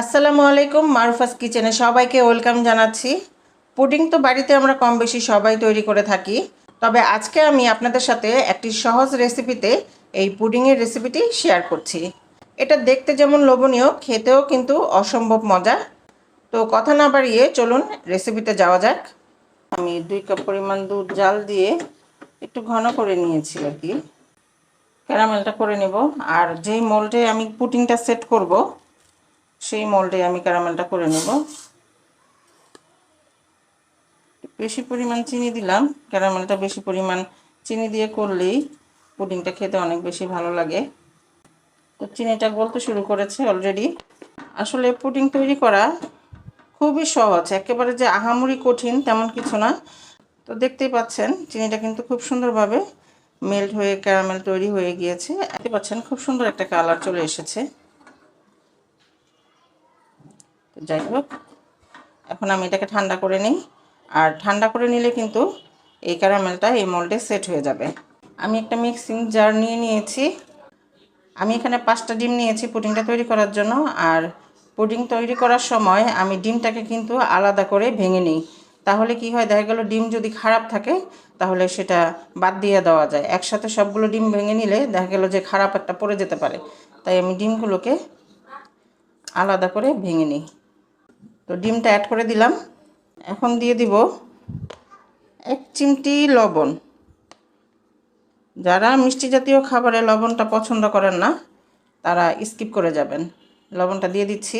আসসালামু আলাইকুম, মারুফাস কিচেনে সবাইকে ওয়েলকাম জানাচ্ছি। পুডিং তো বাড়িতে আমরা কম বেশি সবাই তৈরি করে থাকি। তবে আজকে আমি আপনাদের সাথে একটি সহজ রেসিপিতে এই পুডিংয়ের রেসিপিটি শেয়ার করছি। এটা দেখতে যেমন লোভনীয়, খেতেও কিন্তু অসম্ভব মজা। তো কথা না বাড়িয়ে চলুন রেসিপিতে যাওয়া যাক। আমি দুই কাপ পরিমাণ দুধ, জাল দিয়ে একটু ঘন করে নিয়েছি আর কি। ক্যারামেলটা করে নেব। আর যেই মোল্ডে আমি পুডিংটা সেট করব সেই মোল্ডে আমি ক্যারামেলটা করে নেব। বেশি পরিমাণ চিনি দিলাম। ক্যারামেলটা বেশি পরিমাণ চিনি দিয়ে করলেই পুডিংটা খেতে অনেক বেশি ভালো লাগে। তো চিনিটা গলতে শুরু করেছে অলরেডি আসলে পুডিং তৈরি করা খুবই সহজ। একেবারে যে আহামরি কঠিন তেমন কিছু না। তো দেখতেই পাচ্ছেন, চিনিটা কিন্তু খুব সুন্দরভাবে মেল্ট হয়ে ক্যারামেল তৈরি হয়ে গিয়েছে। দেখতে পাচ্ছেন, খুব সুন্দর একটা কালার চলে এসেছে তো যাই হোক, এখন আমি এটাকে ঠান্ডা করে নিই। আর ঠান্ডা করে নিলে কিন্তু এই ক্যারামেলটা, এই মোল্ডে সেট হয়ে যাবে। আমি একটা মিক্সিং জার নিয়ে নিয়েছি। আমি এখানে পাঁচটা ডিম নিয়েছি পুডিংটা তৈরি করার জন্য। আর পুডিং তৈরি করার সময় আমি ডিমটাকে কিন্তু আলাদা করে ভেঙে নিই। তাহলে কি হয়, দেখা গেল ডিম যদি খারাপ থাকে, তাহলে সেটা বাদ দিয়ে দেওয়া যায়। একসাথে সবগুলো ডিম ভেঙে নিলে দেখা গেল যে খারাপ একটা পড়ে যেতে পারে। তাই আমি ডিমগুলোকে আলাদা করে ভেঙে নিই। তো ডিমটা অ্যাড করে দিলাম। এখন দিয়ে দিব এক চিমটি লবণ। যারা মিষ্টি জাতীয় খাবারে লবণটা পছন্দ করেন না, তারা স্কিপ করে যাবেন। লবণটা দিয়ে দিচ্ছি।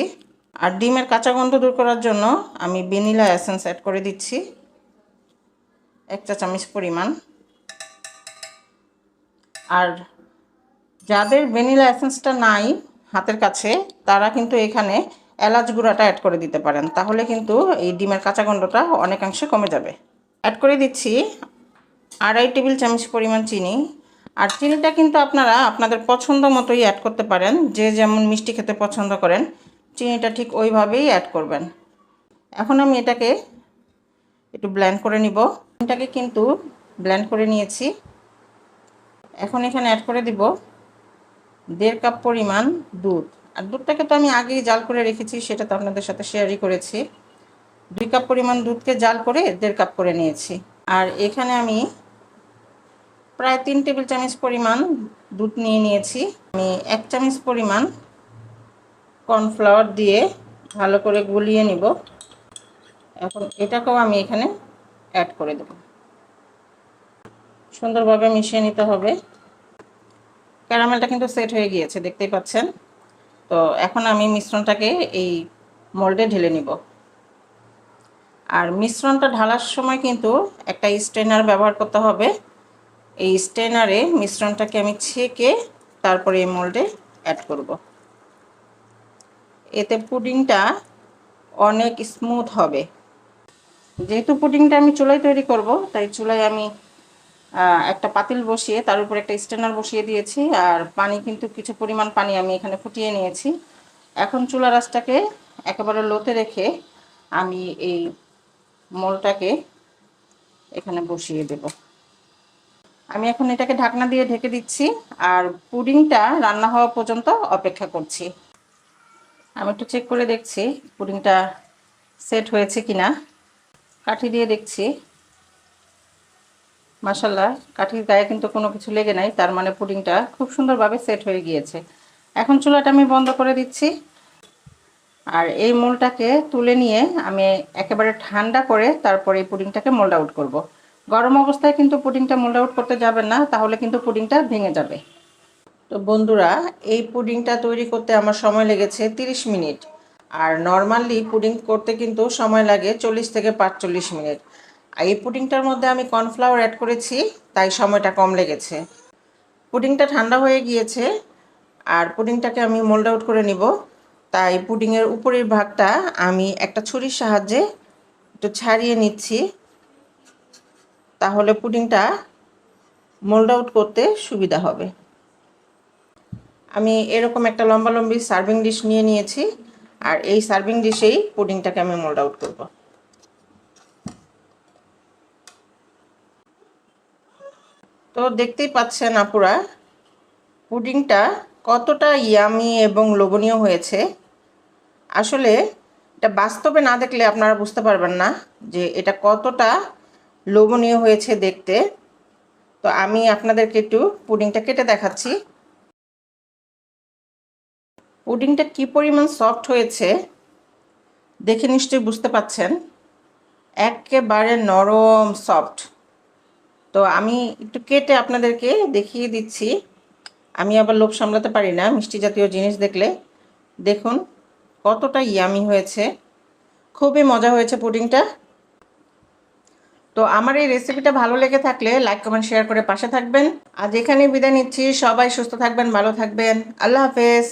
আর ডিমের কাঁচা গন্ধ দূর করার জন্য আমি ভ্যানিলা এসেন্স অ্যাড করে দিচ্ছি। এক চা চামচ পরিমাণ। আর যাদের ভ্যানিলা এসেন্সটা নাই হাতের কাছে, তারা কিন্তু এখানে এলাচ গুঁড়াটা অ্যাড করে দিতে পারেন, তাহলে কিন্তু এই ডিমের কাঁচা গন্ধটা অনেকাংশে কমে যাবে। অ্যাড করে দিচ্ছি আড়াই টেবিল চামচ পরিমাণ চিনি, আর চিনিটা কিন্তু আপনারা আপনাদের পছন্দ মতোই অ্যাড করতে পারেন, যে যেমন মিষ্টি খেতে পছন্দ করেন, চিনিটা ঠিক ওইভাবেই অ্যাড করবেন। এখন আমি এটাকে একটু ব্ল্যান্ড করে নিব। এটাকে কিন্তু ব্ল্যান্ড করে নিয়েছি। এখন এখানে অ্যাড করে দিব দেড় কাপ পরিমাণ দুধ। আর দুধটাকে তো আমি আগেই জাল করে রেখেছি, সেটা তো আপনাদের সাথে শেয়ারই করেছি। দুই কাপ পরিমাণ দুধকে জাল করে দেড় কাপ করে নিয়েছি। আর এখানে আমি প্রায় তিন টেবিল চামচ পরিমাণ দুধ নিয়ে নিয়েছি। আমি এক চামচ পরিমাণ কর্নফ্লাওয়ার দিয়ে ভালো করে গুলিয়ে নিব। এখন এটাকেও আমি এখানে অ্যাড করে দেব। সুন্দরভাবে মিশিয়ে নিতে হবে। ক্যারামেলটা কিন্তু সেট হয়ে গিয়েছে, দেখতেই পাচ্ছেন। তো এখন আমি মিশ্রণটাকে এই মোল্ডে ঢেলে নিব। আর মিশ্রণটা ঢালার সময় কিন্তু একটা স্ট্রেনার ব্যবহার করতে হবে। এই স্ট্রেনারে মিশ্রণটাকে আমি ছেঁকে তারপরে এই মোল্ডে অ্যাড করব। এতে পুডিংটা অনেক স্মুথ হবে। যেহেতু পুডিংটা আমি চুলায় তৈরি করব, তাই চুলায় আমি একটা পাতিল বসিয়ে, তার উপর একটা স্ট্যান্ডার বসিয়ে দিয়েছি, আর পানি কিন্তু কিছু পরিমাণ পানি আমি এখানে ফুটিয়ে নিয়েছি। এখন চুলা রাসটাকে একেবারে লোতে রেখে আমি এই মোলটাকে এখানে বসিয়ে দেব। আমি এখন এটাকে ঢাকনা দিয়ে ঢেকে দিচ্ছি, আর পুডিংটা রান্না হওয়া পর্যন্ত অপেক্ষা করছি। আমি একটু চেক করে দেখছি পুডিংটা সেট হয়েছে কি না কাঠি দিয়ে দেখছি। মাসাল্লাহ কাঠির গায়ে কিন্তু কোনো কিছু লেগে নাই, তার মানে পুডিংটা খুব সুন্দরভাবে সেট হয়ে গিয়েছে। এখন চুলাটা আমি বন্ধ করে দিচ্ছি। আর এই মোলটাকে তুলে নিয়ে আমি একেবারে ঠান্ডা করে তারপরে এই পুডিংটাকে মোল্ড আউট করব। গরম অবস্থায় কিন্তু পুডিংটা মোল্ড আউট করতে যাবেন না, তাহলে কিন্তু পুডিংটা ভেঙে যাবে। তো বন্ধুরা, এই পুডিংটা তৈরি করতে আমার সময় লেগেছে 30 মিনিট। আর নর্মালি পুডিং করতে কিন্তু সময় লাগে চল্লিশ থেকে পাঁচচল্লিশ মিনিট। এই পুডিংটার মধ্যে আমি কর্নফ্লাওয়ার অ্যাড করেছি, তাই সময়টা কম লেগেছে। পুডিংটা ঠান্ডা হয়ে গিয়েছে, আর পুডিংটাকে আমি মোল্ড আউট করে নিব। তাই পুডিংয়ের উপরের ভাগটা আমি একটা ছুরির সাহায্যে একটু ছাড়িয়ে নিচ্ছি। তাহলে পুডিংটা মোল্ড আউট করতে সুবিধা হবে। আমি এরকম একটা লম্বা লম্বি সার্ভিং ডিশ নিয়ে নিয়েছি, আর এই সার্ভিং ডিশেই পুডিংটাকে আমি মোল্ড আউট করব। তো দেখতেই পাচ্ছেন আপুরা, পুডিংটা কতটা ইয়ামি এবং লোভনীয় হয়েছে। আসলে এটা বাস্তবে না দেখলে আপনারা বুঝতে পারবেন না যে এটা কতটা লোভনীয় হয়েছে দেখতে। তো আমি আপনাদেরকে একটু পুডিংটা কেটে দেখাচ্ছি। পুডিংটা কি পরিমাণ সফট হয়েছে দেখে নিশ্চয়ই বুঝতে পাচ্ছেন। একেবারে নরম সফট। তো আমি একটু কেটে আপনাদেরকে দেখিয়ে দিচ্ছি। আমি আবার লোভ সামলাতে পারি না, মিষ্টি জাতীয় জিনিস দেখলে। দেখুন, কতটা ইয়ামি হয়েছে। খুবই মজা হয়েছে পুডিংটা। তো আমার এই রেসিপিটা ভালো লেগে থাকলে লাইক কমেন্ট শেয়ার করে পাশে থাকবেন। আজ এখানেই বিদায় নিচ্ছি। সবাই সুস্থ থাকবেন, ভালো থাকবেন। আল্লাহ হাফেজ।